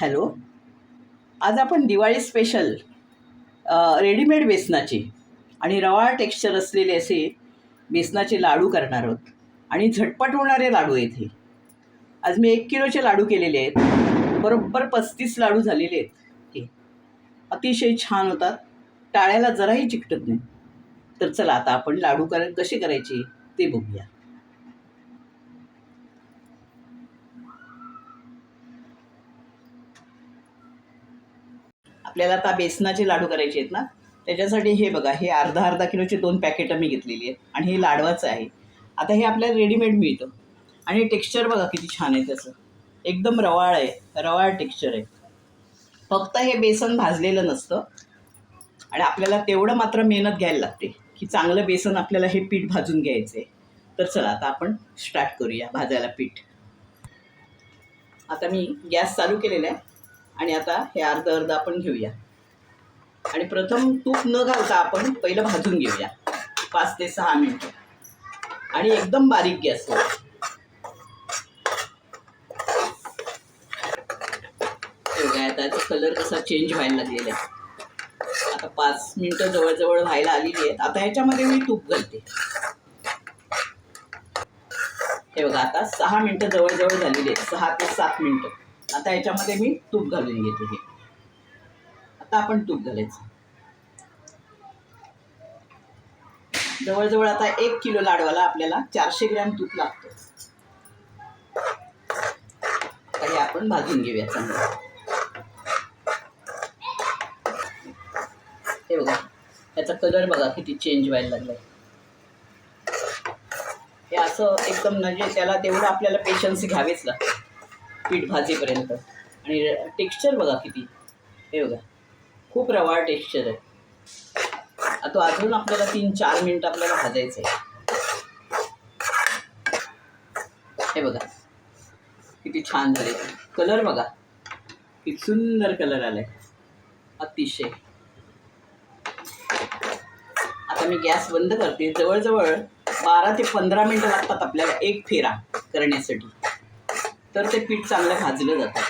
Hello. आज आपण Diwali special readymade बेसनाचे आणि रवाळ टेक्स्चर असलेले असे बेसनाचे लाडू करणार आहोत. आणि झटपट होणारे लाडू आहेत हे आज मी एक किलोचे लाडू केलेले आहेत. बरोबर पस्तीस लाडू झालेले आहेत. हे अतिशय छान होतात. टाळ्याला जराही चिकटत नाही. तर चला आता आपण लाडू कर कसे करायचे ते बघूया. आपल्याला आता बेसनाचे लाडू करायचे आहेत ना त्याच्यासाठी हे बघा हे अर्धा अर्धा किलोचे दोन पॅकेटं मी घेतलेली आहेत आणि हे लाडवाचं आहे. आता हे आपल्याला रेडीमेड मिळतं. आणि टेक्स्चर बघा किती छान आहे त्याचं. एकदम रवाळ आहे रवाळ टेक्स्चर आहे. फक्त हे बेसन भाजलेलं नसतं. आणि आपल्याला तेवढं मात्र मेहनत घ्यायला लागते की चांगलं बेसन आपल्याला हे पीठ भाजून घ्यायचं आहे तर चला आता आपण स्टार्ट करूया भाजायला पीठ. आता मी गॅस चालू केलेला आहे. आणि आता हे अर्धं अर्धं आपण घेऊया. आणि प्रथम तूप न घालता आपण पहिलं भाजून घेऊया. पाच ते सहा मिनिट. आणि एकदम बारीक गॅसवर बघा आता याचा कलर कसा चेंज व्हायला लागलेला आहे. आता पाच मिनिटं जवळजवळ व्हायला आलेली आहेत. आता ह्याच्यामध्ये मी तूप घालते. हे बघा आता सहा मिनिटं जवळजवळ झालेली आहेत. सहा ते सात मिनिटं. आता याच्यामध्ये मी तूप घालून घेते हे. आता आपण तूप घालायचं. जवळजवळ आता एक किलो लाडवाला आपल्याला चारशे ग्रॅम तूप लागतं. हे आपण भाजून घेऊया चांगलं. हे बघा याचा कलर बघा किती चेंज व्हायला लागलाय. हे असं एकदम म्हणजे त्याला तेवढं आपल्याला पेशन्स घ्यावेच लागतं. पीठ भाजीपर्यंत. आणि टेक्स्चर बघा किती. हे बघा. खूप रवाळ टेक्स्चर आहे. आता अजून आपल्याला तीन चार मिनिट आपल्याला भाजायचं आहे हे बघा. किती छान झाले कलर बघा. किती सुंदर कलर आलाय. अतिशय. आता मी गॅस बंद करते. जवळजवळ बारा ते पंधरा मिनटं लागतात आपल्याला एक फेरा करण्यासाठी. तर ते पीठ चांगलं भाजलं जातं.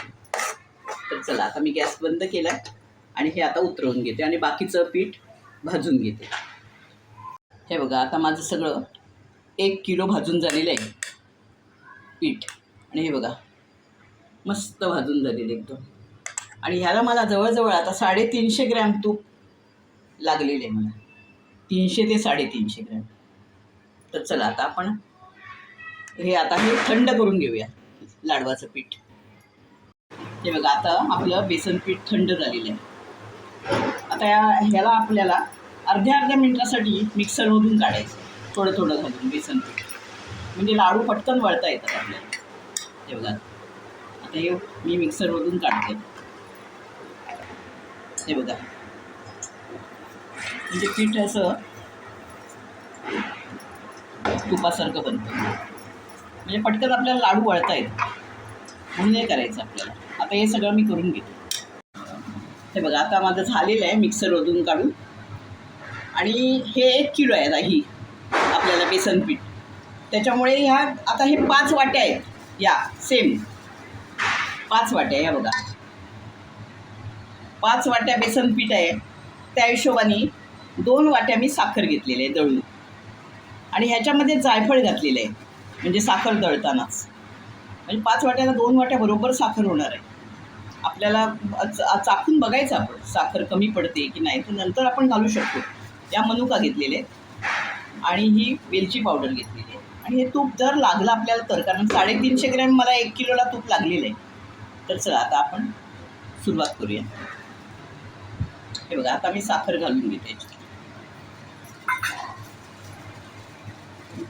तर चला आता मी गॅस बंद केला आणि हे आता उतरवून घेते आणि बाकीचं पीठ भाजून घेते. हे बघा आता माझं सगळं एक किलो भाजून झालेलं आहे पीठ. आणि हे बघा मस्त भाजून झालेलं एकदम. आणि ह्याला मला जवळजवळ आता साडेतीनशे ग्रॅम तूप लागलेलं आहे मला. तीनशे ते साडेतीनशे ग्रॅम. तर चला आता आपण हे आता हे थंड करून घेऊया. लाडवाचं पीठ. हे बघा आता आपलं बेसन पीठ थंड झालेलं आहे. आता या ह्याला आपल्याला अर्ध्या अर्ध्या मिनिटासाठी मिक्सरमधून काढायचं. थोडं थोडं घालून बेसन पीठ. म्हणजे लाडू पटकन वळता येतात आपल्याला. हे बघा. आता हे मी मिक्सरमधून काढते. हे बघा. म्हणजे पीठ असं तुपासारखं बनतं. म्हणजे पटकन आपल्याला लाडू वळता येत. म्हणून हे करायचं आपल्याला. आता हे सगळं मी करून घेते. हे बघा आता माझं झालेलं आहे मिक्सरमधून काढून. आणि हे एक किलो आहे आता ही. आपल्याला बेसन पीठ. त्याच्यामुळे ह्या आता हे पाच वाट्या आहेत. या सेम पाच वाट्या ह्या बघा. पाच वाट्या बेसन पीठ आहे. त्या हिशोबाने दोन वाट्या मी साखर घेतलेली आहे दळून. आणि ह्याच्यामध्ये जायफळ घातलेलं आहे. म्हणजे साखर दळतानाच म्हणजे पाच वाट्याला दोन वाट्या बरोबर साखर होणार आहे. आपल्याला चाखून बघायचं आपण साखर कमी पडते की नाही तर नंतर आपण घालू शकतो. या मनुका घेतलेले आहेत. आणि ही वेलची पावडर घेतलेली आहे. आणि हे तूप जर लागलं आपल्याला तर कारण साडेतीनशे ग्रॅम मला एक किलोला तूप लागलेलं आहे. तर चला आता आपण सुरुवात करूया. हे बघा आता मी साखर घालून घेते.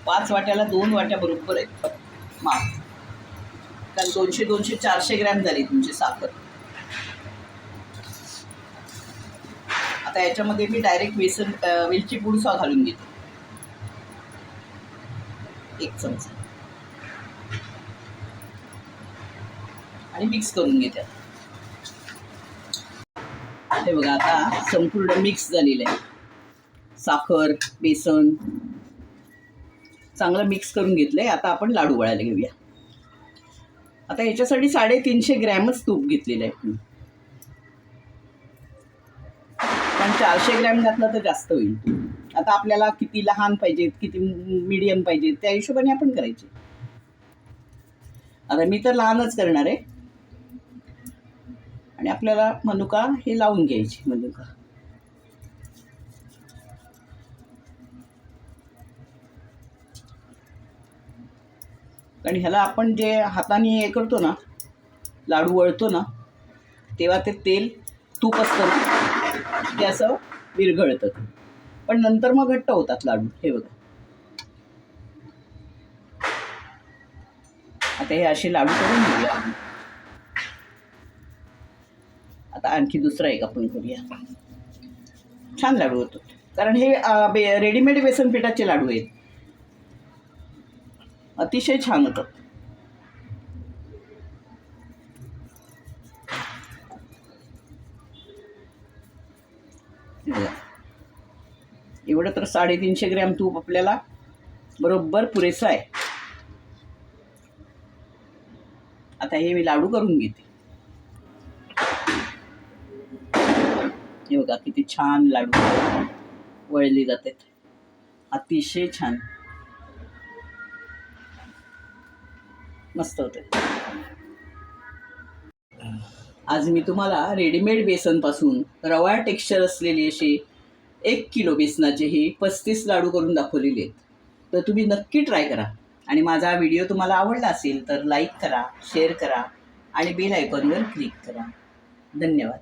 पाच वाट्याला दोन वाट्या बरोबर आहेत. माप. कारण दोनशे दोनशे चारशे ग्रॅम झाली तुमची साखर. आता याच्यामध्ये मी डायरेक्ट बेसन वेलची पूडसा घालून घेते. एक चमचा. आणि मिक्स करून घेते. हे बघा आता संपूर्ण मिक्स झालेलं आहे. साखर बेसन चांगलं मिक्स करून घेतलं आहे आता आपण लाडू वळायला घेऊया. आता याच्यासाठी साडेतीनशे ग्रॅमच तूप घेतलेलं आहे मी. पण चारशे ग्रॅम घातलं तर जास्त होईल. आता आपल्याला किती लहान पाहिजेत किती मीडियम पाहिजेत त्या हिशोबाने आपण करायचे. आता मी तर लहानच करणार आहे. आणि आपल्याला मनुका हे लावून घ्यायची मनुका. कारण ह्याला आपण जे हाताने हे करतो ना लाडू वळतो ना तेव्हा ते तेल तूप असतं ना ते असं विरघळतं. पण नंतर मग घट्ट होतात लाडू हे बघा. आता हे असे लाडू करून घेऊया आता आणखी दुसरा एक आपण करूया. छान लाडू होतो. कारण हे बे रेडीमेड बेसन पिठाचे लाडू आहेत. अतिशय छान होतात एवढं तर साडेतीनशे ग्रॅम तूप आपल्याला बरोबर पुरेसा आहे. आता हे मी लाडू करून घेते. हे बघा किती छान लाडू वळले जातात. अतिशय छान. मस्त होते. आज मी तुम्हाला रेडीमेड बेसनपासून रवा टेक्स्चर असलेली अशी एक किलो बेसनाचे ही पस्तीस लाडू करून दाखवलेले आहेत. तर तुम्ही नक्की ट्राय करा. आणि माझा व्हिडिओ तुम्हाला आवडला असेल तर लाईक करा शेअर करा आणि बेल आयकॉनवर क्लिक करा. धन्यवाद.